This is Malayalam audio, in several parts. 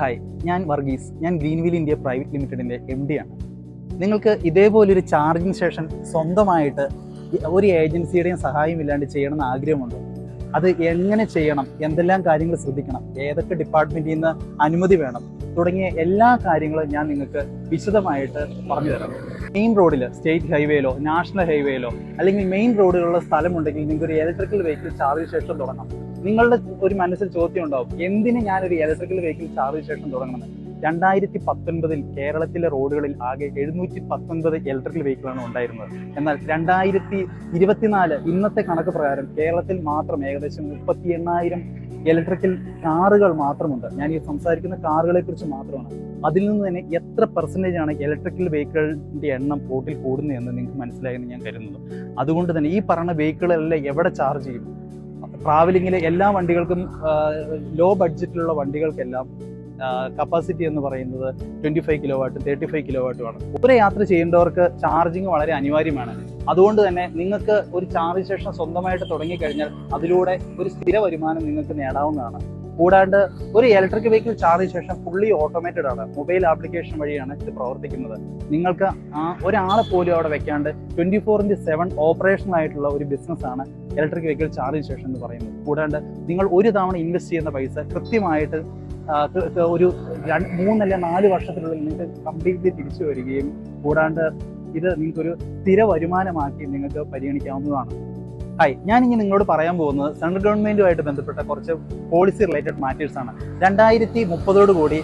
ഹായ് ഞാൻ വർഗീസ്. ഞാൻ ഗ്രീൻവിൽ ഇന്ത്യ പ്രൈവറ്റ് ലിമിറ്റഡിന്റെ എം ഡി ആണ്. നിങ്ങൾക്ക് ഇതേപോലൊരു ചാർജിങ് സ്റ്റേഷൻ സ്വന്തമായിട്ട് ഒരു ഏജൻസിയുടെയും സഹായമില്ലാണ്ട് ചെയ്യണമെന്ന് ആഗ്രഹമുണ്ടോ? അത് എങ്ങനെ ചെയ്യണം? എന്തെല്ലാം കാര്യങ്ങൾ ശ്രദ്ധിക്കണം? ഏതൊക്കെ ഡിപ്പാർട്ട്മെന്റിൽ നിന്ന് അനുമതി വേണം? തുടങ്ങിയ എല്ലാ കാര്യങ്ങളും ഞാൻ നിങ്ങൾക്ക് വിശദമായിട്ട് പറഞ്ഞു തരാം മെയിൻ റോഡിൽ സ്റ്റേറ്റ് ഹൈവേയിലോ നാഷണൽ ഹൈവേയിലോ അല്ലെങ്കിൽ മെയിൻ റോഡിലുള്ള സ്ഥലമുണ്ടെങ്കിൽ നിങ്ങൾക്ക് ഒരു ഇലക്ട്രിക്കൽ വെഹിക്കിൾ ചാർജ് സ്റ്റേഷൻ തുടങ്ങാം നിങ്ങളുടെ ഒരു മനസ്സിൽ ചോദ്യം ഉണ്ടാവും എന്തിന് ഞാനൊരു ഇലക്ട്രിക്കൽ വെഹിക്കിൾ ചാർജ് സ്റ്റേഷൻ തുടങ്ങണം? രണ്ടായിരത്തി പത്തൊൻപതിൽ കേരളത്തിലെ റോഡുകളിൽ ആകെ എഴുന്നൂറ്റി പത്തൊൻപത് ഇലക്ട്രിക്കൽ വെഹിക്കിളാണ് ഉണ്ടായിരുന്നത്. എന്നാൽ രണ്ടായിരത്തി ഇരുപത്തിനാല് ഇന്നത്തെ കണക്ക് പ്രകാരം കേരളത്തിൽ മാത്രം ഏകദേശം മുപ്പത്തി എണ്ണായിരം ഇലക്ട്രിക്കൽ കാറുകൾ മാത്രമുണ്ട്. ഞാൻ ഈ സംസാരിക്കുന്ന കാറുകളെ കുറിച്ച് മാത്രമാണ്. അതിൽ നിന്ന് തന്നെ എത്ര പെർസെന്റേജ് ആണ് ഇലക്ട്രിക്കൽ വെഹിക്കിളിന്റെ എണ്ണം പോട്ടിൽ കൂടുന്നതെന്ന് നിങ്ങൾക്ക് മനസ്സിലായെന്ന് ഞാൻ കരുതുന്നു. അതുകൊണ്ട് തന്നെ ഈ പറഞ്ഞ വെഹിക്കിളെല്ലാം എവിടെ ചാർജ് ചെയ്യും? ട്രാവലിങ്ങിലെ എല്ലാ വണ്ടികൾക്കും ലോ ബഡ്ജറ്റിലുള്ള വണ്ടികൾക്കെല്ലാം കപ്പാസിറ്റി എന്ന് പറയുന്നത് twenty five kilowatt thirty five kilo വാട്ടുമാണ് ഒരു യാത്ര ചെയ്യേണ്ടവർക്ക് ചാർജിങ് വളരെ അനിവാര്യമാണ്. അതുകൊണ്ട് തന്നെ നിങ്ങൾക്ക് ഒരു ചാർജ് സ്റ്റേഷൻ സ്വന്തമായിട്ട് തുടങ്ങിക്കഴിഞ്ഞാൽ അതിലൂടെ ഒരു സ്ഥിര വരുമാനം നിങ്ങൾക്ക് നേടാവുന്നതാണ്. കൂടാണ്ട് ഒരു ഇലക്ട്രിക് വെഹിക്കിൾ ചാർജ് ശേഷം ഫുള്ളി ഓട്ടോമേറ്റഡ് ആണ്. മൊബൈൽ ആപ്ലിക്കേഷൻ വഴിയാണ് ഇത് പ്രവർത്തിക്കുന്നത്. നിങ്ങൾക്ക് ഒരാളെ പോലും അവിടെ വെക്കാണ്ട് twenty four into seven operational ആയിട്ടുള്ള ഒരു ബിസിനസ് ആണ് ഇലക്ട്രിക് വെഹിക്കിൾ ചാർജ് ശേഷം എന്ന് പറയുന്നത്. കൂടാണ്ട് നിങ്ങൾ ഒരു തവണ ഇൻവെസ്റ്റ് ചെയ്യുന്ന പൈസ കൃത്യമായിട്ട് ഒരു മൂന്നല്ല നാല് വർഷത്തിനുള്ളിൽ നിങ്ങൾക്ക് കംപ്ലീറ്റ്ലി തിരിച്ചു വരികയും കൂടാണ്ട് ഇത് നിങ്ങൾക്കൊരു സ്ഥിര വരുമാനമാക്കി നിങ്ങൾക്ക് പരിഗണിക്കാവുന്നതാണ്. ഹായ് ഞാൻ ഇനി നിങ്ങളോട് പറയാൻ പോകുന്നത് സെൻട്രൽ ഗവൺമെന്റുമായിട്ട് ബന്ധപ്പെട്ട കുറച്ച് പോളിസി റിലേറ്റഡ് മാറ്റേഴ്സ് ആണ്. രണ്ടായിരത്തി മുപ്പതോട് കൂടി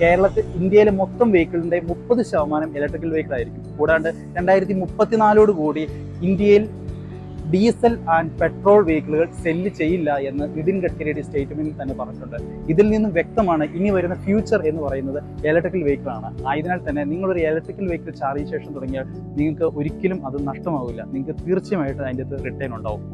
കേരളത്തിൽ ഇന്ത്യയിലെ മൊത്തം വെഹിക്കിളിന്റെ മുപ്പത് ശതമാനം ഇലക്ട്രിക്കൽ വെഹിക്കിൾ ആയിരിക്കും. കൂടാണ്ട് രണ്ടായിരത്തി മുപ്പത്തിനാലോട് കൂടി ഇന്ത്യയിൽ ഡീസൽ ആൻഡ് പെട്രോൾ വെഹിക്കിളുകൾ സെല്ല് ചെയ്യില്ല എന്ന് നിതിൻ ഗഡ്കരിയുടെ സ്റ്റേറ്റ്മെന്റിൽ തന്നെ പറഞ്ഞിട്ടുണ്ട്. ഇതിൽ നിന്നും വ്യക്തമാണ് ഇനി വരുന്ന ഫ്യൂച്ചർ എന്ന് പറയുന്നത് ഇലക്ട്രിക്കൽ വെഹിക്കിൾ ആണ്. ആയതിനാൽ തന്നെ നിങ്ങളൊരു ഇലക്ട്രിക്കൽ വെഹിക്കിൾ ചാർജ് ശേഷം തുടങ്ങിയാൽ നിങ്ങൾക്ക് ഒരിക്കലും അത് നഷ്ടമാവില്ല. നിങ്ങൾക്ക് തീർച്ചയായിട്ടും അതിന്റെ അകത്ത് റിട്ടേൺ ഉണ്ടാവും.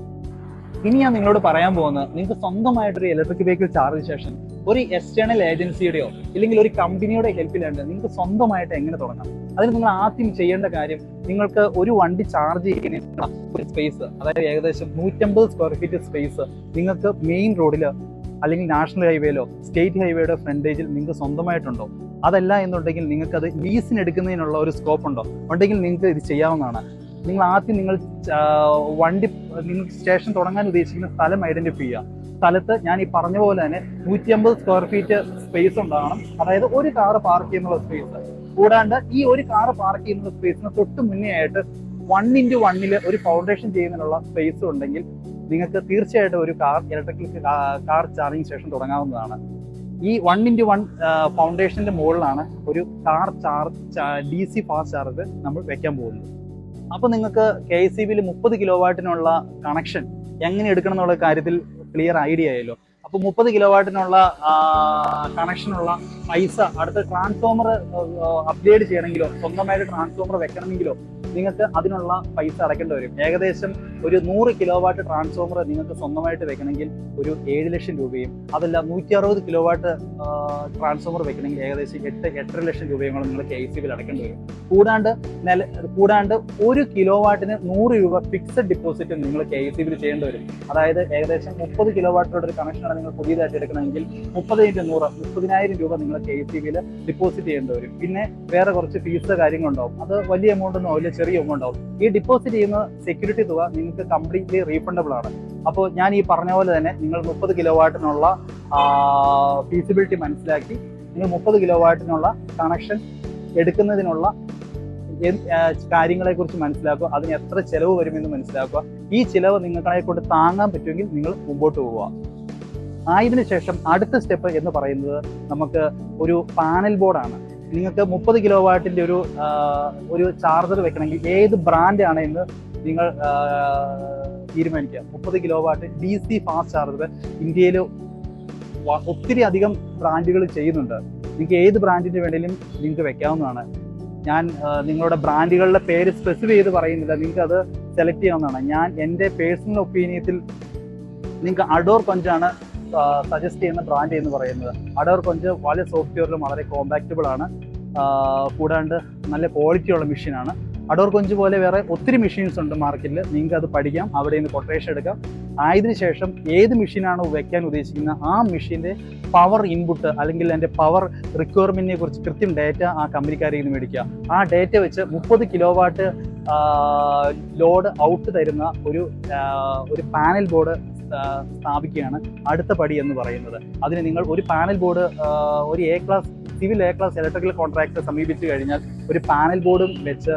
ഇനി ഞാൻ നിങ്ങളോട് പറയാൻ പോകുന്നത് നിങ്ങൾക്ക് സ്വന്തമായിട്ടൊരു ഇലക്ട്രിക് വെഹിക്കിൾ ചാർജ് സ്റ്റേഷൻ ഒരു എക്സ്റ്റേണൽ ഏജൻസിയുടെയോ ഇല്ലെങ്കിൽ ഒരു കമ്പനിയുടെ ഹെൽപ്പിലാണ്ട് നിങ്ങൾക്ക് സ്വന്തമായിട്ട് എങ്ങനെ തുടങ്ങാം? അതിന് നിങ്ങൾ ആദ്യം ചെയ്യേണ്ട കാര്യം നിങ്ങൾക്ക് ഒരു വണ്ടി ചാർജ് ചെയ്യുന്ന ഒരു സ്പേസ് അതായത് ഏകദേശം നൂറ്റമ്പത് സ്ക്വയർ ഫീറ്റ് സ്പേസ് നിങ്ങൾക്ക് മെയിൻ റോഡിൽ അല്ലെങ്കിൽ നാഷണൽ ഹൈവേയിലോ സ്റ്റേറ്റ് ഹൈവേയുടെ ഫ്രണ്ടേജിൽ നിങ്ങൾക്ക് സ്വന്തമായിട്ടുണ്ടോ? അതല്ല എന്നുണ്ടെങ്കിൽ നിങ്ങൾക്ക് അത് ലീസിന് എടുക്കുന്നതിനുള്ള ഒരു സ്കോപ്പ് ഉണ്ടോ? ഉണ്ടെങ്കിൽ നിങ്ങൾക്ക് ഇത് ചെയ്യാവുന്നതാണ്. നിങ്ങൾ ആദ്യം നിങ്ങൾ വണ്ടി നിങ്ങൾ സ്റ്റേഷൻ തുടങ്ങാൻ ഉദ്ദേശിക്കുന്ന സ്ഥലം ഐഡന്റിഫൈ ചെയ്യുക. സ്ഥലത്ത് ഞാൻ ഈ പറഞ്ഞ പോലെ തന്നെ നൂറ്റി അമ്പത് സ്ക്വയർ ഫീറ്റ് സ്പേസ് ഉണ്ടാകണം. അതായത് ഒരു കാറ് പാർക്ക് ചെയ്യുന്നുള്ള സ്പേസ് കൂടാണ്ട് ഈ ഒരു കാർ പാർക്ക് ചെയ്യുന്ന സ്പേസിന് തൊട്ട് മുന്നേ ആയിട്ട് വൺ ഇന്റു വണ്ണിൽ ഒരു ഫൗണ്ടേഷൻ ചെയ്യുന്നതിനുള്ള സ്പേസ് ഉണ്ടെങ്കിൽ നിങ്ങൾക്ക് തീർച്ചയായിട്ടും ഒരു car electrical car charging station തുടങ്ങാവുന്നതാണ്. ഈ വൺ ഇന്റു വൺ ഫൗണ്ടേഷന്റെ മുകളിലാണ് ഒരു car charge D C fast charge നമ്മൾ വെക്കാൻ പോകുന്നത്. അപ്പോൾ നിങ്ങൾക്ക് കെ എസ് സി ബിയിൽ മുപ്പത് കിലോ വാട്ടിനുള്ള കണക്ഷൻ എങ്ങനെ എടുക്കണം എന്നുള്ള കാര്യത്തിൽ ക്ലിയർ ഐഡിയ ആയല്ലോ. മുപ്പത് കിലോ വാട്ടിനുള്ള കണക്ഷനുള്ള പൈസ അടുത്ത ട്രാൻസ്ഫോമർ അപ്ഗ്രേഡ് ചെയ്യണമെങ്കിലോ സ്വന്തമായിട്ട് ട്രാൻസ്ഫോമർ വെക്കണമെങ്കിലോ നിങ്ങൾക്ക് അതിനുള്ള പൈസ അടയ്ക്കേണ്ടി വരും. ഏകദേശം ഒരു നൂറ് കിലോ വാട്ട് ട്രാൻസ്ഫോമർ നിങ്ങൾക്ക് സ്വന്തമായിട്ട് വെക്കണമെങ്കിൽ ഒരു ഏഴ് ലക്ഷം രൂപയും അതല്ല നൂറ്റി അറുപത് കിലോ വാട്ട് ട്രാൻസ്ഫോമർ വെക്കണമെങ്കിൽ ഏകദേശം എട്ട് എട്ടര ലക്ഷം രൂപയോളം നിങ്ങൾ കെ സി ബിൽ അടയ്ക്കേണ്ടി വരും. കൂടാണ്ട് നില കൂടാണ്ട് ഒരു കിലോ വാട്ടിന് നൂറ് രൂപ ഫിക്സഡ് ഡിപ്പോസിറ്റ് നിങ്ങൾ കെ സി ബിൽ ചെയ്യേണ്ടി വരും. അതായത് ഏകദേശം മുപ്പത് കിലോ വാട്ടിലുള്ള ഒരു കണക്ഷനാണ് നിങ്ങൾ പുതിയതായിട്ട് എടുക്കണമെങ്കിൽ മുപ്പത് നൂറ് മുപ്പതിനായിരം രൂപ നിങ്ങൾ കെ സി ബിയിൽ ഡിപ്പോസിറ്റ് ചെയ്യേണ്ടി വരും. പിന്നെ വേറെ കുറച്ച് ഫീസ് കാര്യങ്ങളുണ്ടാവും. അത് വലിയ എമൗണ്ട് ഒന്നും ആവില്ല ചെറിയ എമൗണ്ട് ആവും. ഈ ഡിപ്പോസിറ്റ് ചെയ്യുന്ന സെക്യൂരിറ്റി തുക നിങ്ങൾക്ക് കംപ്ലീറ്റ്ലി റീഫണ്ടബിൾ ആണ്. അപ്പോൾ ഞാൻ ഈ പറഞ്ഞ പോലെ തന്നെ നിങ്ങൾ മുപ്പത് കിലോ വാട്ടിനുള്ള ഫീസിബിലിറ്റി മനസ്സിലാക്കി നിങ്ങൾ മുപ്പത് കിലോ വാട്ടിനുള്ള കണക്ഷൻ എടുക്കുന്നതിനുള്ള കാര്യങ്ങളെക്കുറിച്ച് മനസ്സിലാക്കുക അതിന് എത്ര ചിലവ് വരുമെന്ന് മനസ്സിലാക്കുക. ഈ ചിലവ് നിങ്ങളെ കൊണ്ട് താങ്ങാൻ പറ്റുമെങ്കിൽ നിങ്ങൾ മുമ്പോട്ട് പോവുക. ആയതിനു ശേഷം അടുത്ത സ്റ്റെപ്പ് എന്ന് പറയുന്നത് നമുക്ക് ഒരു പാനൽ ബോർഡാണ്. നിങ്ങൾക്ക് മുപ്പത് കിലോ വാട്ടിന്റെ ഒരു ഒരു ചാർജർ വെക്കണമെങ്കിൽ ഏത് ബ്രാൻഡ് ആണ് എന്ന് നിങ്ങൾ തീരുമാനിക്കുക. മുപ്പത് kilowatt D C fast charger ഇന്ത്യയിൽ ഒത്തിരി അധികം ബ്രാൻഡുകൾ ചെയ്യുന്നുണ്ട്. നിങ്ങൾക്ക് ഏത് ബ്രാൻഡിന്റെ വേണേലും നിങ്ങൾക്ക് വെക്കാവുന്നതാണ്. ഞാൻ നിങ്ങളുടെ ബ്രാൻഡുകളുടെ പേര് സ്പെസിഫൈ ചെയ്ത് പറയുന്നില്ല. നിങ്ങൾക്ക് അത് സെലക്ട് ചെയ്യാവുന്നതാണ്. ഞാൻ എന്റെ പേഴ്സണൽ ഒപ്പീനിയത്തിൽ നിങ്ങൾക്ക് അഡോർ കൊഞ്ചാണ് സജസ്റ്റ് ചെയ്യുന്ന ബ്രാൻഡ് എന്ന് പറയുന്നത്. അടവർ കൊഞ്ച് വളരെ സോഫ്റ്റ്വെയറിലും വളരെ കോമ്പാക്റ്റബിൾ ആണ്. കൂടാണ്ട് നല്ല ക്വാളിറ്റിയുള്ള മെഷീനാണ് അഡോർ കൊഞ്ച് പോലെ വേറെ ഒത്തിരി മെഷീൻസ് ഉണ്ട് മാർക്കറ്റിൽ നിങ്ങൾക്ക് അത് പഠിക്കാം. അവിടെ നിന്ന് കൊട്ടേഷൻ എടുക്കാം. ആയതിനു ശേഷം ഏത് മെഷീനാണോ വെക്കാൻ ഉദ്ദേശിക്കുന്ന ആ മെഷീന്റെ പവർ ഇൻപുട്ട് അല്ലെങ്കിൽ അതിന്റെ പവർ റിക്വയർമെന്റിനെ കുറിച്ച് കൃത്യം ഡേറ്റ ആ കമ്പനിക്കാരിൽ നിന്ന് മേടിക്കുക. ആ ഡേറ്റ വെച്ച് മുപ്പത് കിലോ വാട്ട് ലോഡ് ഔട്ട് തരുന്ന ഒരു ഒരു പാനൽ ബോർഡ് സ്ഥാപിക്കുകയാണ് അടുത്ത പടി എന്ന് പറയുന്നത്. അതിന് നിങ്ങൾ ഒരു പാനൽ ബോർഡ് ഒരു A class civil A class electrical contractor സമീപിച്ചു കഴിഞ്ഞാൽ ഒരു പാനൽ ബോർഡും വെച്ച്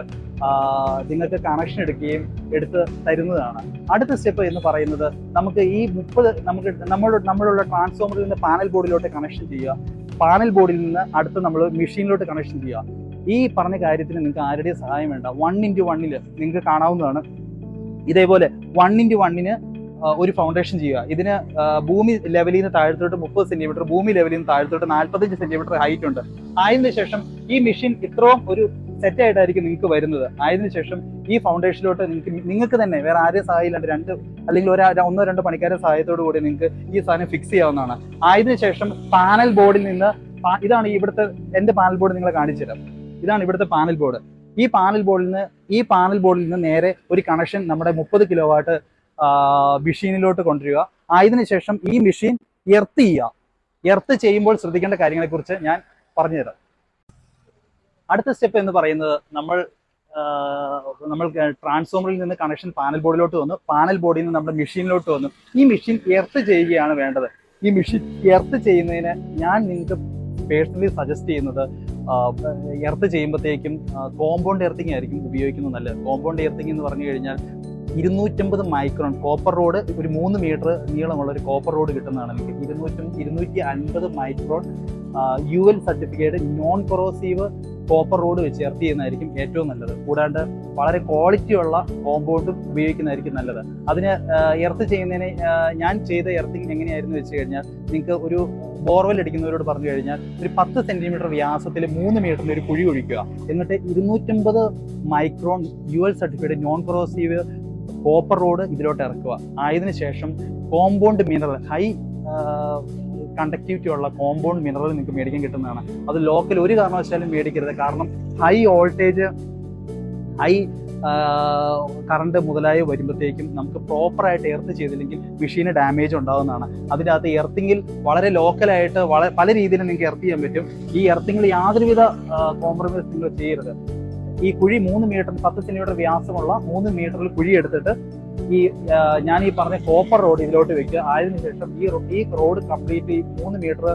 നിങ്ങൾക്ക് കണക്ഷൻ എടുക്കുകയും എടുത്ത് തരുന്നതാണ്. അടുത്ത സ്റ്റെപ്പ് എന്ന് പറയുന്നത് നമുക്ക് ഈ മുപ്പത് നമുക്ക് നമ്മൾ നമ്മളുള്ള ട്രാൻസ്ഫോമറിൽ നിന്ന് പാനൽ ബോർഡിലോട്ട് കണക്ഷൻ ചെയ്യുക. പാനൽ ബോർഡിൽ നിന്ന് അടുത്ത് നമ്മൾ മെഷീനിലോട്ട് കണക്ഷൻ ചെയ്യുക. ഈ പറഞ്ഞ കാര്യത്തിന് നിങ്ങൾക്ക് ആരുടെയും സഹായം വേണ്ട. വൺ ഇന്റു വണ്ണിൽ നിങ്ങൾക്ക് കാണാവുന്നതാണ്. ഇതേപോലെ വൺ ഇന്റു വണ്ണിന് ഒരു ഫൗണ്ടേഷൻ ചെയ്യുക. ഇതിന് ഭൂമി ലെവലിൽ നിന്ന് താഴത്തോട്ട് മുപ്പത് സെന്റിമീറ്റർ ഭൂമി ലെവലിൽ നിന്ന് താഴത്തോട്ട് നാൽപ്പത്തഞ്ച് സെന്റിമീറ്റർ ഹൈറ്റ് ഉണ്ട്. ആയതിനു ശേഷം ഈ മെഷീൻ ഇത്രയും ഒരു സെറ്റ് ആയിട്ടായിരിക്കും നിങ്ങൾക്ക് വരുന്നത്. ആയതിനു ശേഷം ഈ ഫൗണ്ടേഷനിലോട്ട് നിങ്ങൾക്ക് നിങ്ങൾക്ക് തന്നെ വേറെ ആരെയും സഹായമില്ലാണ്ട് രണ്ട് അല്ലെങ്കിൽ ഒരു ഒന്നോ രണ്ടോ പണിക്കാരുടെ സഹായത്തോടു കൂടി നിങ്ങൾക്ക് ഈ സാധനം ഫിക്സ് ചെയ്യാവുന്നതാണ്. ആയതിനു ശേഷം പാനൽ ബോർഡിൽ നിന്ന് ഇതാണ് ഇവിടുത്തെ എന്റെ പാനൽ ബോർഡ് നിങ്ങളെ കാണിച്ചു തരാം. ഇതാണ് ഇവിടുത്തെ പാനൽ ബോർഡ് ഈ പാനൽ ബോർഡിൽ നിന്ന് ഈ പാനൽ ബോർഡിൽ നിന്ന് നേരെ ഒരു കണക്ഷൻ നമ്മുടെ മുപ്പത് കിലോ വാട്ട് മെഷീനിലോട്ട് കൊണ്ടുവരിക. ആയതിനു ശേഷം ഈ മെഷീൻ എർത്ത് ചെയ്യുക. എർത്ത് ചെയ്യുമ്പോൾ ശ്രദ്ധിക്കേണ്ട കാര്യങ്ങളെക്കുറിച്ച് ഞാൻ പറഞ്ഞുതരാം. അടുത്ത സ്റ്റെപ്പ് എന്ന് പറയുന്നത് നമ്മൾ നമ്മൾ ട്രാൻസ്ഫോമറിൽ നിന്ന് കണക്ഷൻ പാനൽ ബോർഡിലോട്ട് വന്നു. പാനൽ ബോർഡിൽ നിന്ന് നമ്മുടെ മെഷീനിലോട്ട് വന്നു. ഈ മെഷീൻ എർത്ത് ചെയ്യുകയാണ് വേണ്ടത്. ഈ മെഷീൻ എർത്ത് ചെയ്യുന്നതിന് ഞാൻ നിങ്ങൾക്ക് പേഴ്സണലി സജസ്റ്റ് ചെയ്യുന്നത് എർത്ത് ചെയ്യുമ്പോഴത്തേക്കും കോമ്പൗണ്ട് എർത്തിങ് ആയിരിക്കും ഉപയോഗിക്കുന്നത് നല്ലത്. കോമ്പൗണ്ട് എർത്തിങ് എന്ന് പറഞ്ഞു കഴിഞ്ഞാൽ ഇരുന്നൂറ്റമ്പത് മൈക്രോൺ കോപ്പർ റോഡ് ഒരു മൂന്ന് മീറ്റർ നീളമുള്ള ഒരു കോപ്പർ റോഡ് കിട്ടുന്നതാണ് എനിക്ക്. ഇരുന്നൂറ്റം ഇരുന്നൂറ്റി അൻപത് micron U L certificate non corrosive copper rod വെച്ച് ചേർത്ത് ചെയ്യുന്നതായിരിക്കും ഏറ്റവും നല്ലത്. കൂടാണ്ട് വളരെ ക്വാളിറ്റിയുള്ള കോമ്പൗണ്ടും ഉപയോഗിക്കുന്നതായിരിക്കും നല്ലത്. അതിന് എർത്ത് ചെയ്യുന്നതിന് ഞാൻ ചെയ്ത എർത്തിങ് എങ്ങനെയായിരുന്നു വെച്ച് കഴിഞ്ഞാൽ നിങ്ങൾക്ക് ഒരു ബോർവെൽ അടിക്കുന്നവരോട് പറഞ്ഞു കഴിഞ്ഞാൽ ഒരു പത്ത് സെന്റിമീറ്റർ വ്യാസത്തിൽ മൂന്ന് മീറ്ററിൽ ഒരു കുഴി ഒഴിക്കുക. എന്നിട്ട് ഇരുന്നൂറ്റമ്പത് micron U L certificate non corrosive copper rod ഇതിലോട്ട് ഇറക്കുക. ആയതിനു ശേഷം കോമ്പൗണ്ട് മിനറൽ ഹൈ കണ്ടക്ടിവിറ്റി ഉള്ള കോമ്പൗണ്ട് മിനറൽ നിങ്ങൾക്ക് മേടിക്കാൻ കിട്ടുന്നതാണ്. അത് ലോക്കൽ ഒരു കാരണവശാലും മേടിക്കരുത്. കാരണം ഹൈ വോൾട്ടേജ് ഹൈ കറണ്ട് മുതലായ വരുമ്പോഴത്തേക്കും നമുക്ക് പ്രോപ്പറായിട്ട് എർത്ത് ചെയ്തില്ലെങ്കിൽ മെഷീന് ഡാമേജ് ഉണ്ടാകുന്നതാണ് അതിന്റെ അകത്ത് എർത്തിങ്ങിൽ വളരെ ലോക്കലായിട്ട് വളരെ പല രീതിയിൽ നിങ്ങൾക്ക് എർത്ത് ചെയ്യാൻ പറ്റും. ഈ എർത്തിങ്ങിൽ യാതൊരുവിധ കോംപ്രമൈസ് നിങ്ങൾ ചെയ്യരുത്. ഈ കുഴി മൂന്ന് മീറ്റർ പത്ത് സെന്റിമീറ്റർ വ്യാസമുള്ള മൂന്ന് മീറ്ററിൽ കുഴി എടുത്തിട്ട് ഈ ഞാൻ ഈ പറഞ്ഞ കോപ്പർ റോഡ് ഇതിലോട്ട് വെക്കുക. ആയതിനു ശേഷം ഈ ഈ റോഡ് കംപ്ലീറ്റ് ഈ മൂന്ന് മീറ്റർ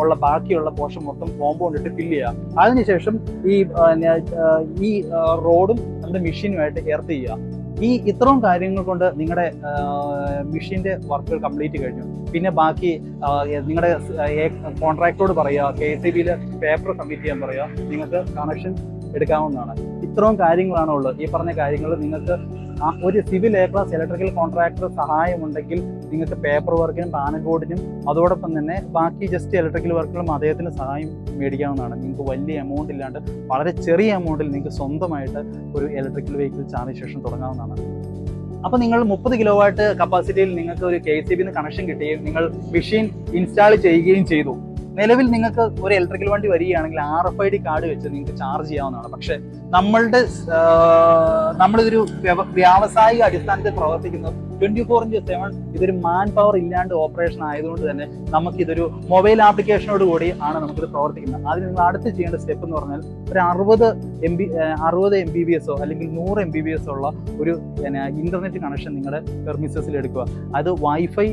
ഉള്ള ബാക്കിയുള്ള പോർഷൻ മൊത്തം കോമ്പൗണ്ട് ഇട്ട് ഫില്ല് ചെയ്യുക. അതിനുശേഷം ഈ ഈ റോഡും നമ്മുടെ മെഷീനുമായിട്ട് എർത്ത് ചെയ്യുക. ഈ ഇത്രയും കാര്യങ്ങൾ കൊണ്ട് നിങ്ങളുടെ മെഷീന്റെ വർക്കുകൾ കംപ്ലീറ്റ് കഴിഞ്ഞു. പിന്നെ ബാക്കി നിങ്ങളുടെ കോൺട്രാക്ടറോട് പറയുക കെ എസ് ബിയിൽ പേപ്പർ സബ്മിറ്റ് ചെയ്യാൻ പറയുക. നിങ്ങൾക്ക് കണക്ഷൻ എടുക്കാവുന്നതാണ്. ഇത്രയും കാര്യങ്ങളാണ് ഉള്ളത്. ഈ പറഞ്ഞ കാര്യങ്ങൾ നിങ്ങൾക്ക് ആ ഒരു civil A class electrical contractor സഹായമുണ്ടെങ്കിൽ നിങ്ങൾക്ക് പേപ്പർ വർക്കിനും പാനൽ ബോർഡിനും അതോടൊപ്പം തന്നെ ബാക്കി ജസ്റ്റ് ഇലക്ട്രിക്കൽ വർക്കുകളും അദ്ദേഹത്തിന് സഹായം മേടിക്കാവുന്നതാണ്. നിങ്ങൾക്ക് വലിയ എമൗണ്ട് ഇല്ലാണ്ട് വളരെ ചെറിയ എമൗണ്ടിൽ നിങ്ങൾക്ക് സ്വന്തമായിട്ട് ഒരു ഇലക്ട്രിക്കൽ വെഹിക്കിൾ ചാർജ് സ്റ്റേഷൻ തുടങ്ങാവുന്നതാണ്. അപ്പോൾ നിങ്ങൾ മുപ്പത് കിലോ വാട്ട് കപ്പാസിറ്റിയിൽ നിങ്ങൾക്ക് ഒരു കെ സി ബിന്ന് കണക്ഷൻ കിട്ടുകയും നിങ്ങൾ മെഷീൻ ഇൻസ്റ്റാൾ ചെയ്യുകയും ചെയ്തു. നിലവിൽ നിങ്ങൾക്ക് ഒരു ഇലക്ട്രിക്കൽ വണ്ടി വരികയാണെങ്കിൽ R F I D card വെച്ച് നിങ്ങൾക്ക് ചാർജ് ചെയ്യാവുന്നതാണ്. പക്ഷെ നമ്മളുടെ നമ്മളിതൊരു വ്യാവസായിക അടിസ്ഥാനത്തിൽ പ്രവർത്തിക്കുന്നത് ട്വന്റി ഫോർ ഇന്റു സെവൻ ഇതൊരു മാൻ പവർ ഇല്ലാണ്ട് ഓപ്പറേഷൻ ആയതുകൊണ്ട് തന്നെ നമുക്ക് ഇതൊരു മൊബൈൽ ആപ്ലിക്കേഷനോട് കൂടി ആണ് നമുക്കിത് പ്രവർത്തിക്കുന്നത്. അതിന് നിങ്ങൾ അടുത്ത് ചെയ്യേണ്ട സ്റ്റെപ്പ് എന്ന് പറഞ്ഞാൽ ഒരു അറുപത് എം ബി അറുപത് എം ബി ബി എസോ അല്ലെങ്കിൽ നൂറ് എം ബി ബി എസ് ഉള്ള ഒരു ഇന്റർനെറ്റ് കണക്ഷൻ നിങ്ങളുടെ പെർമിസസിൽ എടുക്കുക. അത് വൈഫൈ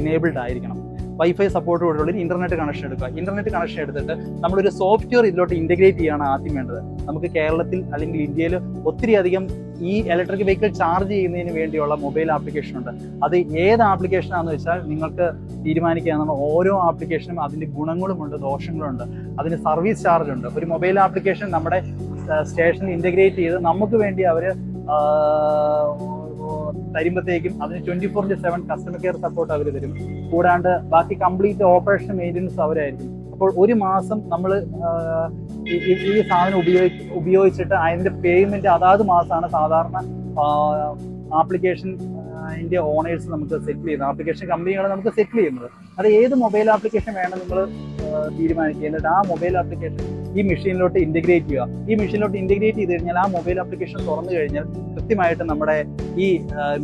ഇനേബിൾഡ് ആയിരിക്കണം. വൈഫൈ സപ്പോർട്ട് ഒരു ഇന്റർനെറ്റ് കണക്ഷൻ എടുക്കുക. ഇന്റർനെറ്റ് കണക്ഷൻ എടുത്തിട്ട് നമ്മളൊരു സോഫ്റ്റ്വെയർ ഇതിലോട്ട് ഇന്റഗ്രേറ്റ് ചെയ്യാണ് ആദ്യം വേണ്ടത്. നമുക്ക് കേരളത്തിൽ അല്ലെങ്കിൽ ഇന്ത്യയിൽ ഒത്തിരി അധികം ഈ ഇലക്ട്രിക് വെഹിക്കിൾ ചാർജ് ചെയ്യുന്നതിന് വേണ്ടിയുള്ള മൊബൈൽ ആപ്ലിക്കേഷൻ ഉണ്ട്. അത് ഏത് ആപ്ലിക്കേഷൻ ആണെന്ന് വെച്ചാൽ നിങ്ങൾക്ക് തീരുമാനിക്കാവുന്ന ഓരോ ആപ്ലിക്കേഷനും അതിന്റെ ഗുണങ്ങളുമുണ്ട് ദോഷങ്ങളുണ്ട് അതിന് സർവീസ് ചാർജ് ഉണ്ട്. ഒരു മൊബൈൽ ആപ്ലിക്കേഷൻ നമ്മുടെ സ്റ്റേഷനിൽ ഇന്റഗ്രേറ്റ് ചെയ്ത് നമുക്ക് വേണ്ടി അവർ തരുമ്പോഴത്തേക്കും അതിന് twenty four into seven customer care support അവർ തരും. കൂടാണ്ട് ബാക്കി കംപ്ലീറ്റ് ഓപ്പറേഷൻ മെയിന്റനൻസ് അവരായിരിക്കും. അപ്പോൾ ഒരു മാസം നമ്മൾ ഈ സാധനം ഉപയോഗി ഉപയോഗിച്ചിട്ട് അതിന്റെ പേയ്മെന്റ് അതാത് മാസമാണ് സാധാരണ ആപ്ലിക്കേഷൻ അതിന്റെ ഓണേഴ്സ് നമുക്ക് സെറ്റിൽ ചെയ്യുന്നത്. ആപ്ലിക്കേഷൻ കമ്പനികൾ നമുക്ക് സെറ്റിൽ ചെയ്യുന്നത്. അത് ഏത് മൊബൈൽ ആപ്ലിക്കേഷൻ വേണം നിങ്ങൾ തീരുമാനിക്കുക. എന്നിട്ട് ആ മൊബൈൽ ആപ്ലിക്കേഷൻ ഈ മെഷീനിലോട്ട് ഇന്റഗ്രേറ്റ് ചെയ്യുക. ഈ മെഷീനിലോട്ട് ഇന്റഗ്രേറ്റ് ചെയ്ത് കഴിഞ്ഞാൽ ആ മൊബൈൽ ആപ്ലിക്കേഷൻ തുറന്നു കഴിഞ്ഞാൽ കൃത്യമായിട്ട് നമ്മുടെ ഈ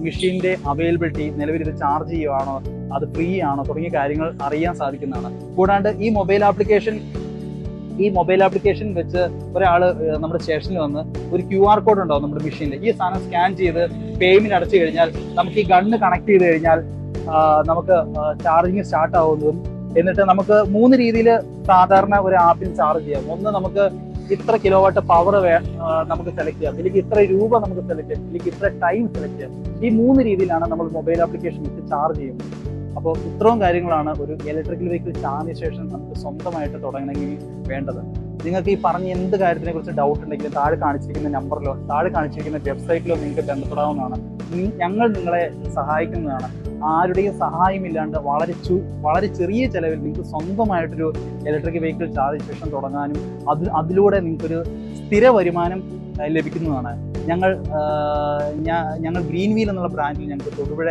മെഷീന്റെ അവൈലബിലിറ്റി നിലവിൽ ഇത് ചാർജ് ചെയ്യുവാണോ അത് ഫ്രീ ആണോ തുടങ്ങിയ കാര്യങ്ങൾ അറിയാൻ സാധിക്കുന്നതാണ്. കൂടാണ്ട് ഈ മൊബൈൽ ആപ്ലിക്കേഷൻ ഈ മൊബൈൽ ആപ്ലിക്കേഷൻ വെച്ച് ഒരാൾ നമ്മുടെ സ്റ്റേഷനിൽ വന്ന് ഒരു ക്യു ആർ കോഡ് ഉണ്ടാവും നമ്മുടെ മെഷീനിൽ ഈ സാധനം സ്കാൻ ചെയ്ത് പേയ്മെന്റ് അടച്ചു കഴിഞ്ഞാൽ നമുക്ക് ഈ ഗണ്ണ് കണക്ട് ചെയ്ത് കഴിഞ്ഞാൽ നമുക്ക് ചാർജിങ് സ്റ്റാർട്ട് ആവുന്നതും എന്നിട്ട് നമുക്ക് മൂന്ന് രീതിയിൽ സാധാരണ ഒരു ആപ്പിൽ ചാർജ് ചെയ്യാം. ഒന്ന് നമുക്ക് ഇത്ര കിലോ വാട്ട് പവർ നമുക്ക് സെലക്ട് ചെയ്യാം. ഇല്ലെങ്കിൽ ഇത്ര രൂപ നമുക്ക് സെലക്ട് ചെയ്യാം. ഇല്ലെങ്കിൽ ഇത്ര ടൈം സെലക്ട് ചെയ്യാം. ഈ മൂന്ന് രീതിയിലാണ് നമ്മൾ മൊബൈൽ ആപ്ലിക്കേഷൻ വെച്ച് ചാർജ് ചെയ്യുന്നത്. അപ്പോൾ ഇത്രയും കാര്യങ്ങളാണ് ഒരു ഇലക്ട്രിക്കൽ വെഹിക്കിൾ ചാർജിന് ശേഷം നമുക്ക് സ്വന്തമായിട്ട് തുടങ്ങണമെങ്കിൽ വേണ്ടത്. നിങ്ങൾക്ക് ഈ പറഞ്ഞ എന്ത് കാര്യത്തിനെ കുറിച്ച് ഡൗട്ട് ഉണ്ടെങ്കിൽ താഴെ കാണിച്ചിരിക്കുന്ന നമ്പറിലോ താഴെ കാണിച്ചിരിക്കുന്ന വെബ്സൈറ്റിലോ നിങ്ങൾക്ക് ബന്ധപ്പെടാവുന്നതാണ്. ഞങ്ങൾ നിങ്ങളെ സഹായിക്കുന്നതാണ്. ആരുടെയും സഹായമില്ലാണ്ട് വളരെ ചു വളരെ ചെറിയ ചെലവിൽ നിങ്ങൾക്ക് സ്വന്തമായിട്ടൊരു ഇലക്ട്രിക് വെഹിക്കിൾ ചാർജ് സ്റ്റേഷൻ തുടങ്ങാനും അത് അതിലൂടെ നിങ്ങൾക്കൊരു സ്ഥിര വരുമാനം ലഭിക്കുന്നതാണ്. ഞങ്ങൾ ഞങ്ങൾ ഗ്രീൻ വീൽ എന്നുള്ള ബ്രാൻഡിൽ ഞങ്ങൾക്ക് തൊടുപുഴ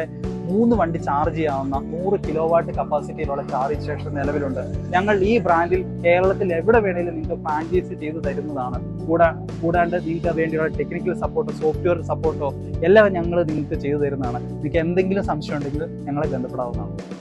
മൂന്ന് വണ്ടി ചാർജ് ചെയ്യാവുന്ന നൂറ് കിലോ വാട്ട് കപ്പാസിറ്റിയിലുള്ള ചാർജ് സ്റ്റേഷൻ നിലവിലുണ്ട്. ഞങ്ങൾ ഈ ബ്രാൻഡിൽ കേരളത്തിൽ എവിടെ വേണേലും നിങ്ങൾക്ക് ഫ്രാഞ്ചൈസ് ചെയ്തു തരുന്നതാണ്. കൂടാ കൂടാണ്ട് നിങ്ങൾക്ക് വേണ്ടിയുള്ള ടെക്നിക്കൽ സപ്പോർട്ടോ സോഫ്റ്റ്വെയർ സപ്പോർട്ടോ എല്ലാം ഞങ്ങൾ നിങ്ങൾക്ക് ചെയ്തു തരുന്നതാണ്. നിങ്ങൾക്ക് എന്തെങ്കിലും സംശയം ഉണ്ടെങ്കിൽ ഞങ്ങളെ ബന്ധപ്പെടാവുന്നതാണ്.